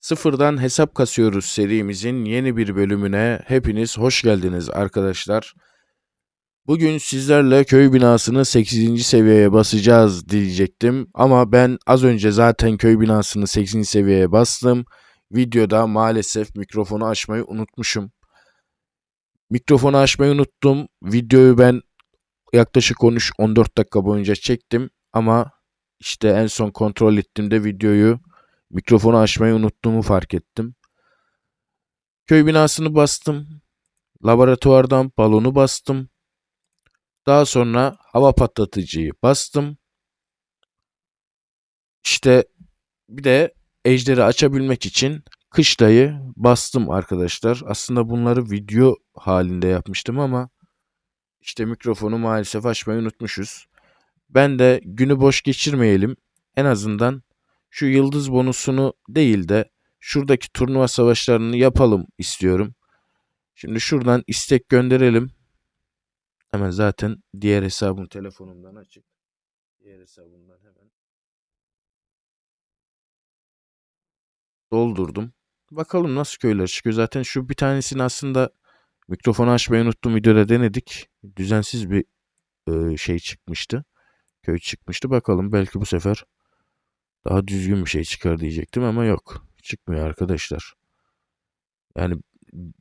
Sıfırdan hesap kasıyoruz serimizin yeni bir bölümüne hepiniz hoş geldiniz arkadaşlar. Bugün sizlerle köy binasını 8. seviyeye basacağız diyecektim ama ben az önce zaten köy binasını 8. seviyeye bastım. Videoda maalesef mikrofonu açmayı unutmuşum. Mikrofonu açmayı unuttum. Videoyu ben yaklaşık 13-14 dakika boyunca çektim ama işte en son kontrol ettiğimde videoyu mikrofonu açmayı unuttuğumu fark ettim. Köy binasını bastım. Laboratuvardan balonu bastım. Daha sonra hava patlatıcıyı bastım. İşte bir de ejderi açabilmek için kışlayı bastım arkadaşlar. Aslında bunları video halinde yapmıştım ama işte mikrofonu maalesef açmayı unutmuşuz. Ben de günü boş geçirmeyelim. En azından şu yıldız bonusunu değil de şuradaki turnuva savaşlarını yapalım istiyorum. Şimdi şuradan istek gönderelim. Hemen zaten diğer hesabım telefonumdan açık. Diğer hesabımdan hemen doldurdum. Bakalım nasıl köyler çıkıyor. Zaten şu bir tanesini aslında mikrofonu açmayı unuttum videoda denedik. Düzensiz bir e, şey çıkmıştı. Köy çıkmıştı. Bakalım belki bu sefer daha düzgün bir şey çıkar diyecektim ama yok. Çıkmıyor arkadaşlar. Yani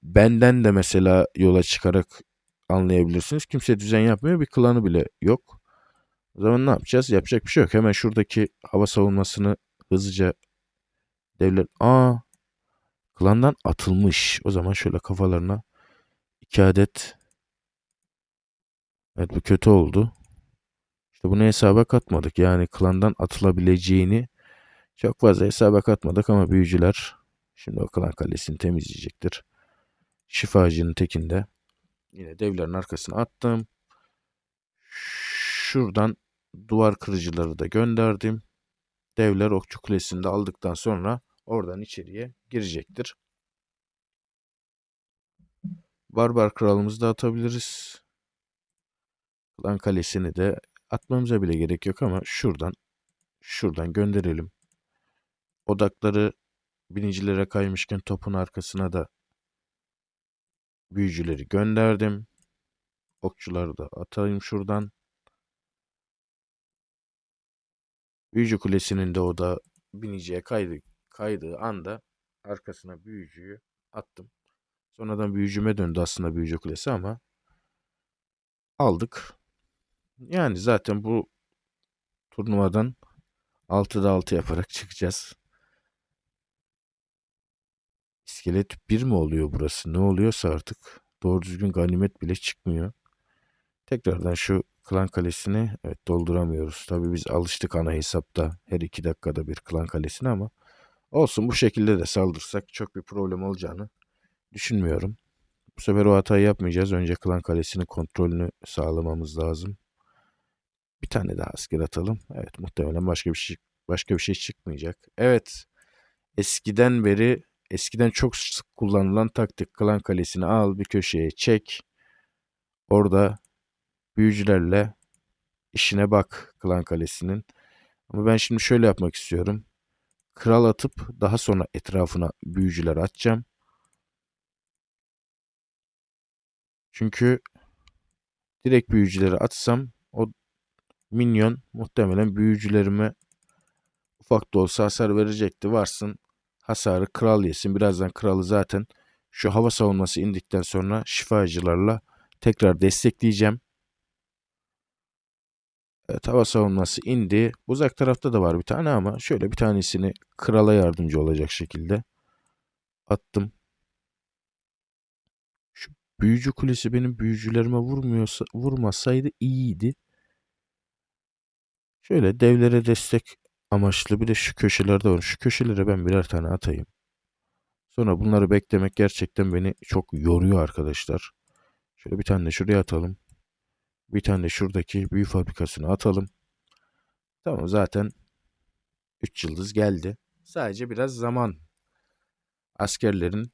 benden de mesela yola çıkarak anlayabilirsiniz. Kimse düzen yapmıyor. Bir klanı bile yok. O zaman ne yapacağız? Yapacak bir şey yok. Hemen şuradaki hava savunmasını hızlıca devlet... Aa! Klandan atılmış. O zaman şöyle kafalarına iki adet Evet bu kötü oldu. İşte bunu hesaba katmadık. Yani klandan atılabileceğini çok fazla hesaba katmadık ama büyücüler şimdi o klan kalesini temizleyecektir. Şifacının tekinde yine devlerin arkasına attım. Şuradan duvar kırıcıları da gönderdim. Devler okçu kulesini de aldıktan sonra oradan içeriye girecektir. Barbar kralımızı da atabiliriz. Klan kalesini de atmamıza bile gerek yok ama şuradan şuradan gönderelim. Odakları binicilere kaymışken topun arkasına da büyücüleri gönderdim. Okçuları da atayım şuradan. Büyücü kulesinin de o da biniciye kaydı, kaydığı anda arkasına büyücüyü attım. Sonradan büyücüme döndü aslında büyücü kulesi ama aldık. Yani zaten bu turnuvadan 6'da 6 yaparak çıkacağız. İskelet 1 mi oluyor burası? Ne oluyorsa artık. Doğru düzgün ganimet bile çıkmıyor. Tekrardan şu klan kalesini evet dolduramıyoruz. Tabii biz alıştık ana hesapta her 2 dakikada bir klan kalesine ama olsun bu şekilde de saldırsak çok bir problem olacağını düşünmüyorum. Bu sefer o hatayı yapmayacağız. Önce klan kalesinin kontrolünü sağlamamız lazım. Bir tane daha asker atalım. Evet muhtemelen başka bir şey başka bir şey çıkmayacak. Evet. Eskiden beri eskiden çok sık kullanılan taktik klan kalesini al bir köşeye çek. Orada büyücülerle işine bak klan kalesinin. Ama ben şimdi şöyle yapmak istiyorum. Kral atıp daha sonra etrafına büyücüler atacağım. Çünkü direkt büyücüleri atsam minyon muhtemelen büyücülerime ufak da olsa hasar verecekti. Varsın hasarı kral yesin. Birazdan kralı zaten şu hava savunması indikten sonra şifacılarla tekrar destekleyeceğim. Evet hava savunması indi. Uzak tarafta da var bir tane ama şöyle bir tanesini krala yardımcı olacak şekilde attım. Şu büyücü kulesi benim büyücülerime vurmuyorsa vurmasaydı iyiydi. Şöyle devlere destek amaçlı bir de şu köşelerde var. Şu köşelere ben birer tane atayım. Sonra bunları beklemek gerçekten beni çok yoruyor arkadaşlar. Şöyle bir tane de şuraya atalım. Bir tane de şuradaki büyü fabrikasını atalım. Tamam zaten 3 yıldız geldi. Sadece biraz zaman askerlerin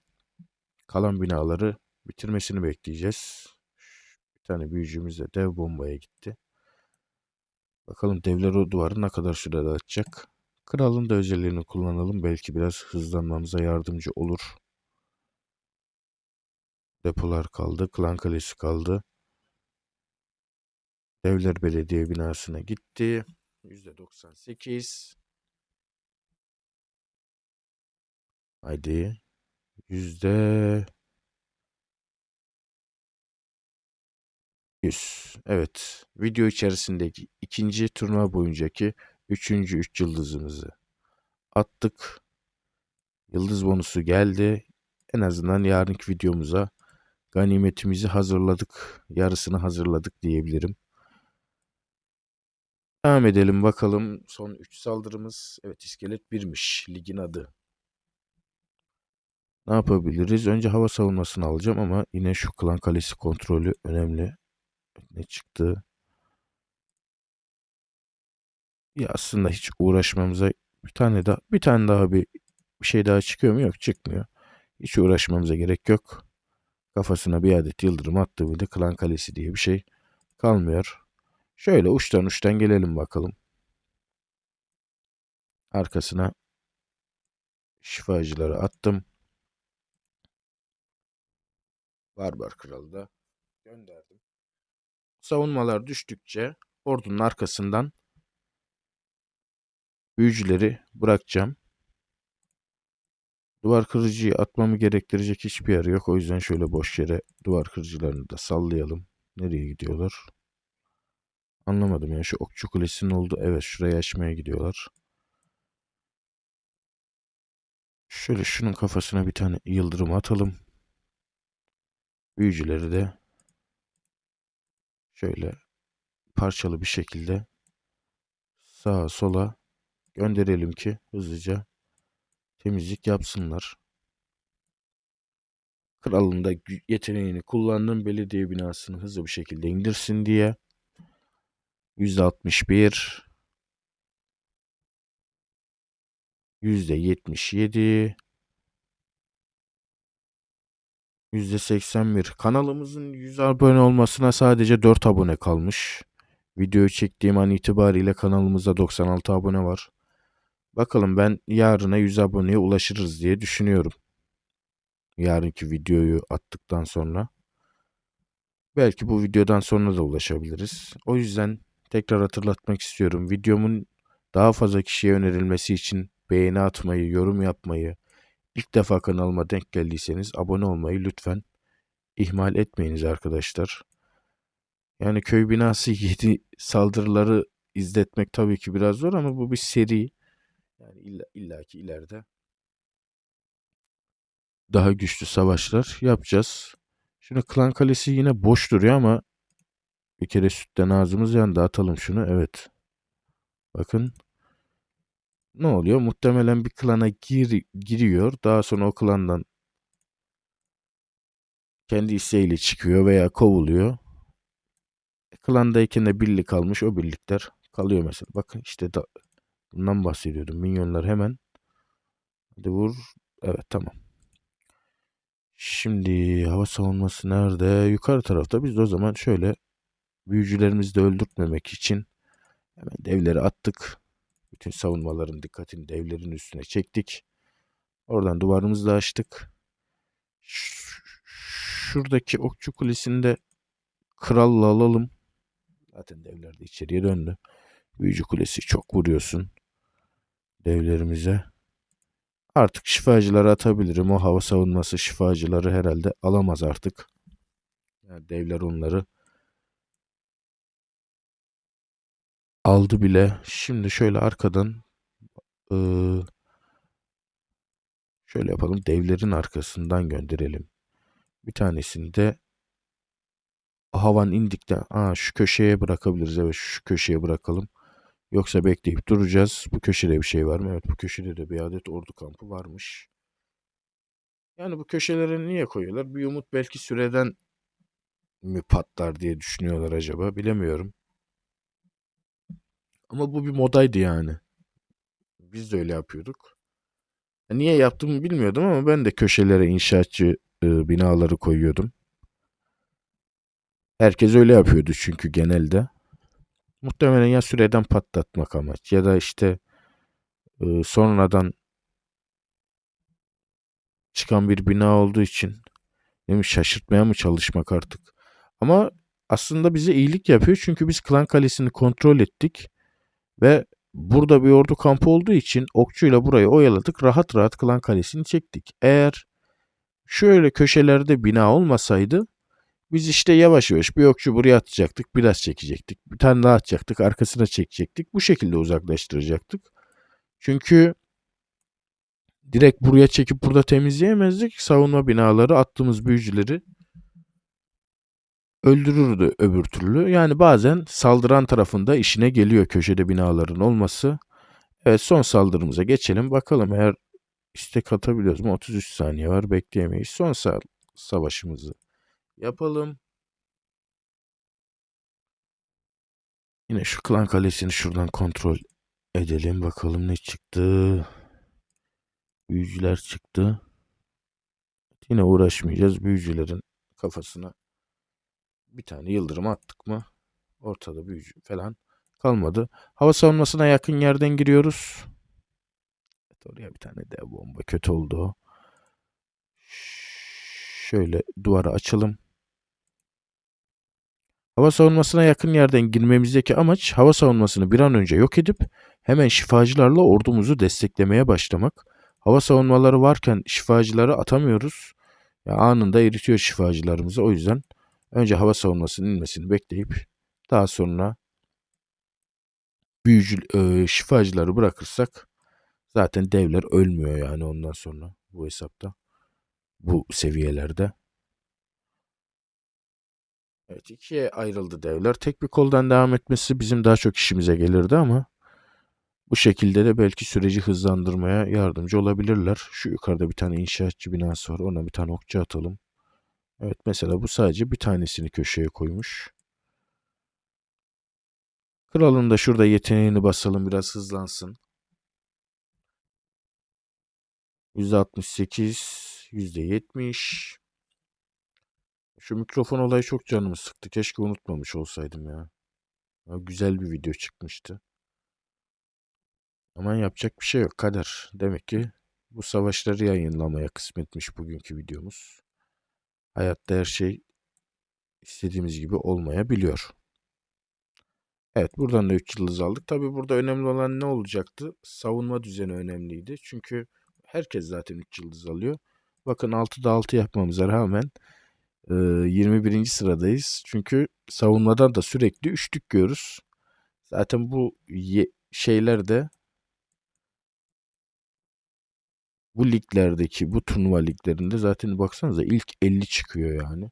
kalan binaları bitirmesini bekleyeceğiz. Bir tane büyücümüz de dev bombaya gitti. Bakalım devler o duvarı ne kadar sürede atacak. Kralın da özelliğini kullanalım. Belki biraz hızlanmamıza yardımcı olur. Depolar kaldı. Klan Kalesi kaldı. Devler Belediye binasına gitti. %98. Haydi. Yüzde 100. Evet. Video içerisindeki ikinci turnuva boyuncaki üçüncü üç yıldızımızı attık. Yıldız bonusu geldi. En azından yarınki videomuza ganimetimizi hazırladık. Yarısını hazırladık diyebilirim. Devam edelim bakalım. Son 3 saldırımız. Evet iskelet 1'miş. Ligin adı. Ne yapabiliriz? Önce hava savunmasını alacağım ama yine şu klan kalesi kontrolü önemli. Ne çıktı? Ya aslında hiç uğraşmamıza bir tane daha bir tane daha bir, bir şey daha çıkıyor mu? Yok çıkmıyor. Hiç uğraşmamıza gerek yok. Kafasına bir adet yıldırım attı bir de klan kalesi diye bir şey kalmıyor. Şöyle uçtan uçtan gelelim bakalım. Arkasına şifacıları attım. Barbar kralı da gönderdim. Savunmalar düştükçe ordunun arkasından büyücüleri bırakacağım. Duvar kırıcıyı atmamı gerektirecek hiçbir yer yok. O yüzden şöyle boş yere duvar kırıcılarını da sallayalım. Nereye gidiyorlar? Anlamadım ya. Şu okçu kulesinin oldu. Evet şurayı açmaya gidiyorlar. Şöyle şunun kafasına bir tane yıldırım atalım. Büyücüleri de şöyle parçalı bir şekilde sağa sola gönderelim ki hızlıca temizlik yapsınlar. Kralın da yeteneğini kullandım belediye binasını hızlı bir şekilde indirsin diye. %61 %77 %81 kanalımızın 100 abone olmasına sadece 4 abone kalmış. Videoyu çektiğim an itibariyle kanalımızda 96 abone var. Bakalım ben yarına 100 aboneye ulaşırız diye düşünüyorum. Yarınki videoyu attıktan sonra. Belki bu videodan sonra da ulaşabiliriz. O yüzden tekrar hatırlatmak istiyorum. Videomun daha fazla kişiye önerilmesi için beğeni atmayı, yorum yapmayı, ilk defa kanalıma denk geldiyseniz abone olmayı lütfen ihmal etmeyiniz arkadaşlar. Yani köy binası 7 saldırıları izletmek tabii ki biraz zor ama bu bir seri. Yani illa, illaki ileride daha güçlü savaşlar yapacağız. Şimdi Klan Kalesi yine boş duruyor ama bir kere sütten ağzımız yandı. Atalım şunu. Evet. Bakın. Ne oluyor? Muhtemelen bir klana gir, giriyor. Daha sonra o klandan kendi isteğiyle çıkıyor veya kovuluyor. Klandayken de birlik kalmış. O birlikler kalıyor mesela. Bakın işte da, bundan bahsediyordum. Minyonlar hemen. Hadi vur. Evet tamam. Şimdi hava savunması nerede? Yukarı tarafta. Biz de o zaman şöyle büyücülerimizi de öldürtmemek için hemen devleri attık. Bütün savunmaların dikkatini devlerin üstüne çektik. Oradan duvarımızı da açtık. Şuradaki okçu kulesinde kralla alalım. Zaten devler de içeriye döndü. Büyücü kulesi çok vuruyorsun devlerimize. Artık şifacıları atabilirim. O hava savunması şifacıları herhalde alamaz artık. Yani devler onları aldı bile. Şimdi şöyle arkadan şöyle yapalım. Devlerin arkasından gönderelim. Bir tanesini de havan indikten aa, şu köşeye bırakabiliriz. Evet şu köşeye bırakalım. Yoksa bekleyip duracağız. Bu köşede bir şey var mı? Evet bu köşede de bir adet ordu kampı varmış. Yani bu köşelere niye koyuyorlar? Bir umut belki süreden mi patlar diye düşünüyorlar acaba bilemiyorum. Ama bu bir modaydı yani. Biz de öyle yapıyorduk. Niye yaptığımı bilmiyordum ama ben de köşelere inşaatçı e, binaları koyuyordum. Herkes öyle yapıyordu çünkü genelde. Muhtemelen ya süreden patlatmak amaç ya da işte e, sonradan çıkan bir bina olduğu için değil mi, şaşırtmaya mı çalışmak artık? Ama aslında bize iyilik yapıyor çünkü biz Klan Kalesi'ni kontrol ettik ve burada bir ordu kampı olduğu için okçuyla burayı oyaladık. Rahat rahat Klan Kalesi'ni çektik. Eğer şöyle köşelerde bina olmasaydı biz işte yavaş yavaş bir okçu buraya atacaktık, biraz çekecektik. Bir tane daha atacaktık, arkasına çekecektik. Bu şekilde uzaklaştıracaktık. Çünkü direkt buraya çekip burada temizleyemezdik. Savunma binaları attığımız büyücüleri öldürürdü öbür türlü. Yani bazen saldıran tarafında işine geliyor köşede binaların olması. Evet son saldırımıza geçelim. Bakalım eğer istek atabiliyoruz mu? 33 saniye var bekleyemeyiz. Son sa- savaşımızı yapalım. Yine şu klan kalesini şuradan kontrol edelim. Bakalım ne çıktı. Büyücüler çıktı. Yine uğraşmayacağız. Büyücülerin kafasına bir tane yıldırım attık mı ortada büyücü falan kalmadı. Hava savunmasına yakın yerden giriyoruz. Evet, oraya bir tane dev bomba kötü oldu. Şöyle duvarı açalım. Hava savunmasına yakın yerden girmemizdeki amaç hava savunmasını bir an önce yok edip hemen şifacılarla ordumuzu desteklemeye başlamak. Hava savunmaları varken şifacıları atamıyoruz. Ya anında eritiyor şifacılarımızı. O yüzden önce hava savunmasının inmesini bekleyip daha sonra büyücü e, şifacıları bırakırsak zaten devler ölmüyor yani ondan sonra bu hesapta. Bu seviyelerde. Evet ikiye ayrıldı devler. Tek bir koldan devam etmesi bizim daha çok işimize gelirdi ama bu şekilde de belki süreci hızlandırmaya yardımcı olabilirler. Şu yukarıda bir tane inşaatçı binası var. Ona bir tane okçu atalım. Evet mesela bu sadece bir tanesini köşeye koymuş. Kralın da şurada yeteneğini basalım biraz hızlansın. %68, %70. Şu mikrofon olayı çok canımı sıktı. Keşke unutmamış olsaydım ya. ya güzel bir video çıkmıştı. Ama yapacak bir şey yok. Kader. Demek ki bu savaşları yayınlamaya kısmetmiş bugünkü videomuz. Hayatta her şey istediğimiz gibi olmayabiliyor. Evet buradan da 3 yıldız aldık. Tabi burada önemli olan ne olacaktı? Savunma düzeni önemliydi. Çünkü herkes zaten 3 yıldız alıyor. Bakın 6'da 6 yapmamıza rağmen e, 21. sıradayız. Çünkü savunmadan da sürekli üçlük görürüz. Zaten bu şeyler de bu liglerdeki bu turnuva liglerinde zaten baksanıza ilk 50 çıkıyor yani.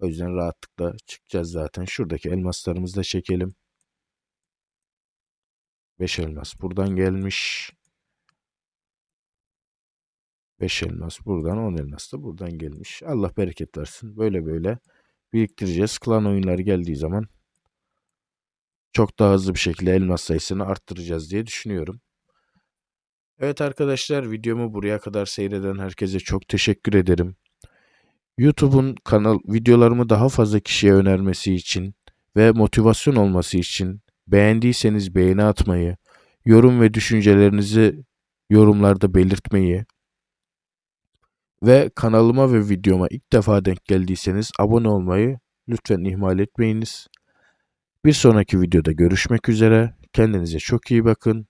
O yüzden rahatlıkla çıkacağız zaten. Şuradaki elmaslarımızı da çekelim. 5 elmas buradan gelmiş. 5 elmas buradan 10 elmas da buradan gelmiş. Allah bereket versin. Böyle böyle biriktireceğiz. Klan oyunları geldiği zaman çok daha hızlı bir şekilde elmas sayısını arttıracağız diye düşünüyorum. Evet arkadaşlar videomu buraya kadar seyreden herkese çok teşekkür ederim. YouTube'un kanal videolarımı daha fazla kişiye önermesi için ve motivasyon olması için beğendiyseniz beğeni atmayı, yorum ve düşüncelerinizi yorumlarda belirtmeyi ve kanalıma ve videoma ilk defa denk geldiyseniz abone olmayı lütfen ihmal etmeyiniz. Bir sonraki videoda görüşmek üzere. Kendinize çok iyi bakın.